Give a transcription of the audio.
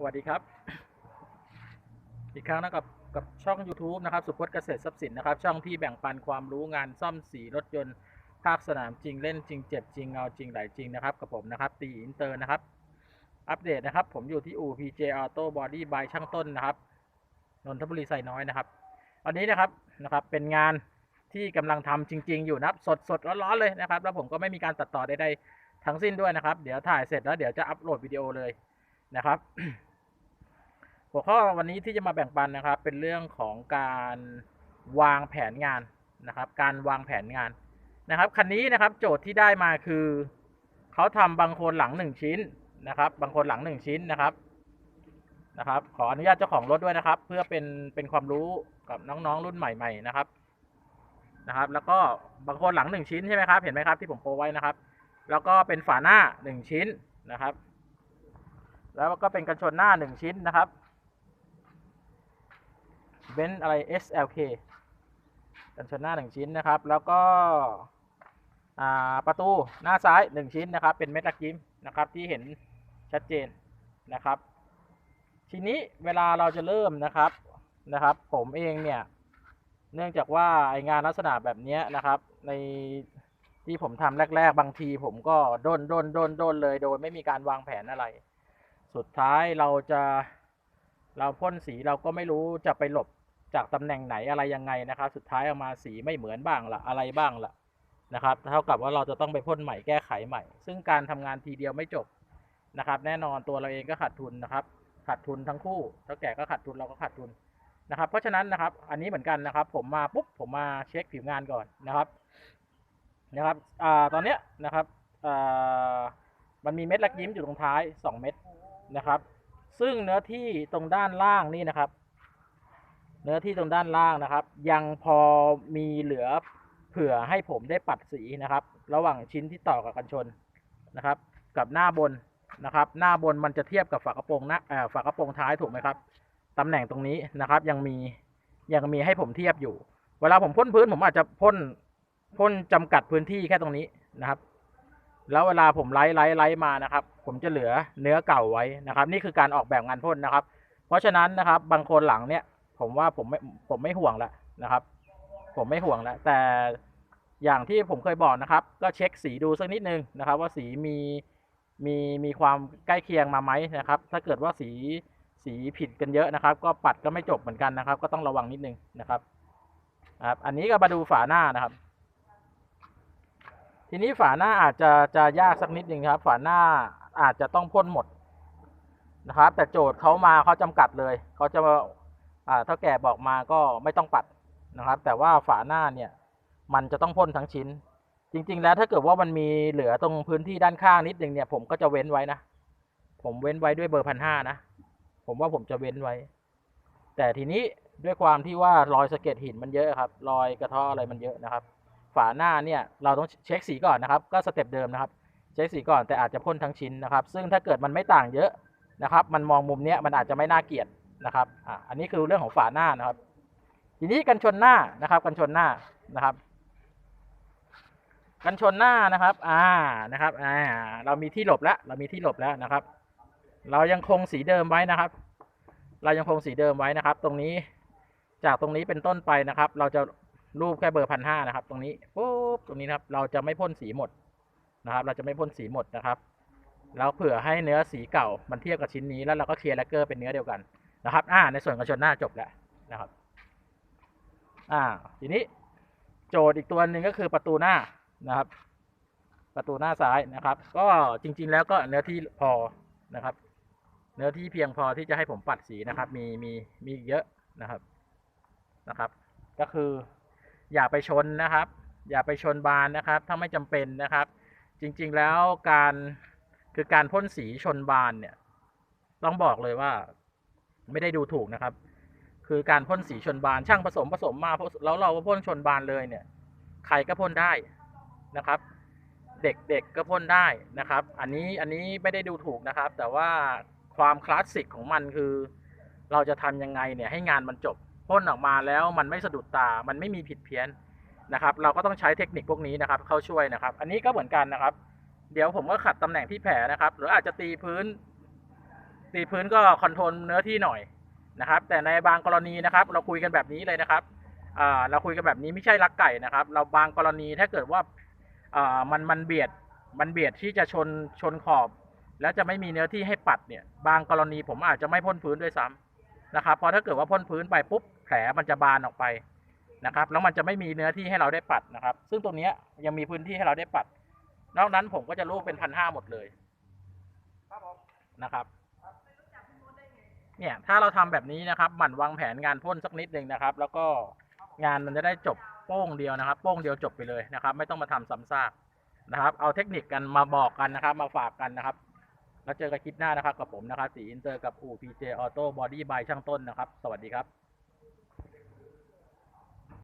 สวัสดีครับ อีกครั้งนะกับกับช่อง YouTube นะครับ สุพจน์เกษตรทรัพย์สินนะครับ ช่องที่แบ่งปันความรู้งานซ่อมสีรถยนต์ ภาคสนามจริงเล่นจริงเจ็บจริงเงาจริงไหลจริงนะครับ กับผมนะครับ ตีอินเตอร์นะครับ อัปเดตนะครับ ผมอยู่ที่อู่ PJ Auto Body by ช่างต้นนะครับนนทบุรีไซน้อยนะครับวันนี้นะครับนะครับ เป็นงานที่กำลังทำจริง ๆ อยู่นะครับ สดสดร้อนๆเลยนะครับ แล้วผมก็ไม่มีการตัดต่อใดๆทั้งสิ้นด้วยนะครับ เดี๋ยวถ่ายเสร็จแล้วเดี๋ยวจะอัปโหลดวิดีโอเลยนะครับ หัวข้อวันนี้ที่จะมาแบ่งปันนะครับ เป็นเรื่องของการวางแผนงานนะครับ การวางแผนงานนะครับ คันนี้นะครับโจทย์ที่ได้มาคือเขาทำบางคนหลังหนึ่งชิ้นนะครับ บางคนหลังหนึ่งชิ้นนะครับนะครับ ขออนุญาตเจ้าของรถด้วยนะครับ เพื่อเป็นเป็นความรู้กับน้องๆรุ่นใหม่ ๆ นะครับนะครับ แล้วก็บางคนหลังหนึ่งชิ้นใช่ไหมครับเห็นไหมครับที่ผมโปรไว้นะครับ แล้วก็เป็นฝาหน้าหนึ่งชิ้นนะครับ แล้วก็เป็นกันชนหน้าหนึ่งชิ้นนะครับ บนอะไร SLK กันชนหน้าหนึ่งชิ้นนะครับ แล้วก็ประตูหน้าซ้ายหนึ่งชิ้นนะครับ เป็นเม็ดตะกิมนะครับที่เห็นชัดเจนนะครับ ทีนี้เวลาเราจะเริ่มนะครับนะครับ ผมเองเนี่ย เนื่องจากว่าไองานลักษณะแบบนี้นะครับ ในที่ผมทำแรก ๆ บางที ผมก็ด้นด้นด้นด้นเลยโดยไม่มีการวางแผนอะไร สุดท้ายเราจะเราพ่นสีเราก็ไม่รู้จะไปหลบ จากตำแหน่งไหนอะไรยังไงนะครับ สุดท้ายออกมาสีไม่เหมือนบ้างละอะไรบ้างละนะครับ เท่ากับว่าเราจะต้องไปพ่นใหม่แก้ไขใหม่ ซึ่งการทำงานทีเดียวไม่จบนะครับ แน่นอนตัวเราเองก็ขาดทุนนะครับ ขาดทุนทั้งคู่เท่าแก่ก็ขาดทุนเราก็ขาดทุนนะครับ เพราะฉะนั้นนะครับ อันนี้เหมือนกันนะครับ ผมมาปุ๊บผมมาเช็คผิวงานก่อนนะครับนะครับอตอนเนี้ยนะครับมันมีเม็ดลักยิ้มอยู่ตรงท้าย 2 เม็ดนะครับ ซึ่งเนื้อที่ตรงด้านล่างนี่นะครับ นื้อที่ตรงด้านล่างนะครับ ยังพอมีเหลือเผื่อให้ผมได้ปัดสีนะครับ ระหว่างชิ้นที่ต่อกับกันชนนะครับ กับหน้าบนนะครับ หน้าบนมันจะเทียบกับฝากระโปรงหน้าฝากระโปรงท้ายถูกไหมครับตำแหน่งตรงนี้นะครับ ยังมียังมีให้ผมเทียบอยู่ เวลาผมพ่นพื้นผมอาจจะพ่นพ่นจำกัดพื้นที่แค่ตรงนี้นะครับ แล้วเวลาผมไล่ไล่ไล่มานะครับ ผมจะเหลือเนื้อเก่าไว้นะครับ นี่คือการออกแบบงานพ่นนะครับ เพราะฉะนั้นนะครับบางคนหลังเนี่ย ผมว่าผมไม่ผมไม่ห่วงแล้วนะครับ ผมไม่ห่วงแล้วแต่อย่างที่ผมเคยบอกนะครับ ก็เช็คสีดูสักนิดนึงนะครับ ว่าสีมีมีมีความใกล้เคียงมาไหมนะครับ ถ้าเกิดว่าสีสีผิดกันเยอะนะครับ ก็ปัดก็ไม่จบเหมือนกันนะครับ ก็ต้องระวังนิดนึงนะครับครับ อันนี้ก็มาดูฝาหน้านะครับ ทีนี้ฝาหน้าอาจจะจะยากสักนิดนึงครับ ฝาหน้าอาจจะต้องพ่นหมดนะครับ แต่โจทย์เขามาเขาจำกัดเลยเขาจะ อ่าเท่าแก่บอกมาก็ไม่ต้องปัดนะครับ แต่ว่าฝาหน้าเนี่ยมันจะต้องพ่นทั้งชิ้น จริง ๆ แล้วถ้าเกิดว่ามันมีเหลือตรงพื้นที่ด้านข้างนิดนึงเนี่ยผมก็จะเว้นไว้นะ ผมเว้นไว้ด้วยเบอร์พันห้านะ ผมว่าผมจะเว้นไว้ แต่ทีนี้ด้วยความที่ว่ารอยสะเก็ดหินมันเยอะครับ รอยกระเทาะอะไรมันเยอะนะครับ ฝาหน้าเนี่ยเราต้องเช็คสีก่อนนะครับ ก็สเต็ปเดิมนะครับ เช็คสีก่อนแต่อาจจะพ่นทั้งชิ้นนะครับ ซึ่งถ้าเกิดมันไม่ต่างเยอะนะครับ มันมองมุมเนี้ยมันอาจจะไม่น่าเกลียด นะครับอะอันนี้คือเรื่องของฝาหน้านะครับ ทีนี้กันชนหน้านะครับ กันชนหน้านะครับ กันชนหน้านะครับ อ่านะครับอ่าเรามีที่หลบแล้วเรามีที่หลบแล้วนะครับ เรายังคงสีเดิมไว้นะครับ เรายังคงสีเดิมไว้นะครับ ตรงนี้จากตรงนี้เป็นต้นไปนะครับ เราจะรูปแค่เบอร์พันห้านะครับ ตรงนี้ปุ๊บตรงนี้นะครับ เราจะไม่พ่นสีหมดนะครับ เราจะไม่พ่นสีหมดนะครับแล้วเผื่อให้เนื้อสีเก่ามันเทียบกับชิ้นนี้แล้วเราก็เคลียร์แลกเกอร์เป็นเนื้อเดียวกัน นะครับ อ่า ในส่วนกระชนหน้าจบแล้วนะครับ อ่า ทีนี้โจทย์อีกตัวหนึ่งก็คือประตูหน้านะครับ ประตูหน้าซ้ายนะครับ ก็จริง ๆ แล้วก็เนื้อที่พอนะครับ เนื้อที่เพียงพอที่จะให้ผมปัดสีนะครับ มีมีมีเยอะนะครับนะครับ ก็คืออย่าไปชนนะครับ อย่าไปชนบานนะครับ ถ้าไม่จำเป็นนะครับ จริง ๆ แล้วการคือการพ่นสีชนบานเนี่ย ต้องบอกเลยว่า ไม่ได้ดูถูกนะครับ คือการพ่นสีชนบานช่างผสมผสมมาแล้วเราก็พ่นชนบานเลยเนี่ย ใครก็พ่นได้นะครับ เด็กๆก็พ่นได้นะครับ อันนี้อันนี้ไม่ได้ดูถูกนะครับ แต่ว่าความคลาสสิกของมันคือ เราจะทำยังไงเนี่ยให้งานมันจบพ่นออกมาแล้วมันไม่สะดุดตา มันไม่มีผิดเพี้ยนนะครับ เราก็ต้องใช้เทคนิคพวกนี้นะครับ เข้าช่วยนะครับ อันนี้ก็เหมือนกันนะครับ เดี๋ยวผมก็ขัดตำแหน่งที่แผลนะครับ หรืออาจจะตีพื้น ตีพื้นก็คอนโทรลเนื้อที่หน่อยนะครับ แต่ในบางกรณีนะครับ เราคุยกันแบบนี้เลยนะครับเราคุยกันแบบนี้ไม่ใช่ลักไก่นะครับ เราบางกรณีถ้าเกิดว่ามันมันเบียดมันเบียดที่จะชนชนขอบ แล้วจะไม่มีเนื้อที่ให้ปัดเนี่ย บางกรณีผมอาจจะไม่พ่นพื้นด้วยซ้ำนะครับเพราะถ้าเกิดว่าพ่นพื้นไปปุ๊บแผลมันจะบานออกไปนะครับ แล้วมันจะไม่มีเนื้อที่ให้เราได้ปัดนะครับ ซึ่งตรงนี้ยยังมีพื้นที่ให้เราได้ปัด นอกนั้นผมก็จะลูกเป็นพันห้าหมดเลยนะครับ เนี่ยถ้าเราทำแบบนี้นะครับหมั่นวางแผนงานพ่นสักนิดหนึ่งนะครับ แล้วก็งานมันจะได้จบโป้งเดียวนะครับ โป้งเดียวจบไปเลยนะครับ ไม่ต้องมาทำซ้ำซากนะครับ เอาเทคนิคกันมาบอกกันนะครับ มาฝากกันนะครับ แล้วเจอกันคลิปหน้านะครับกับผมนะครับสีอินเตอร์กับอู่ PJ Auto Body by ช่างต้นนะครับ สวัสดีครับ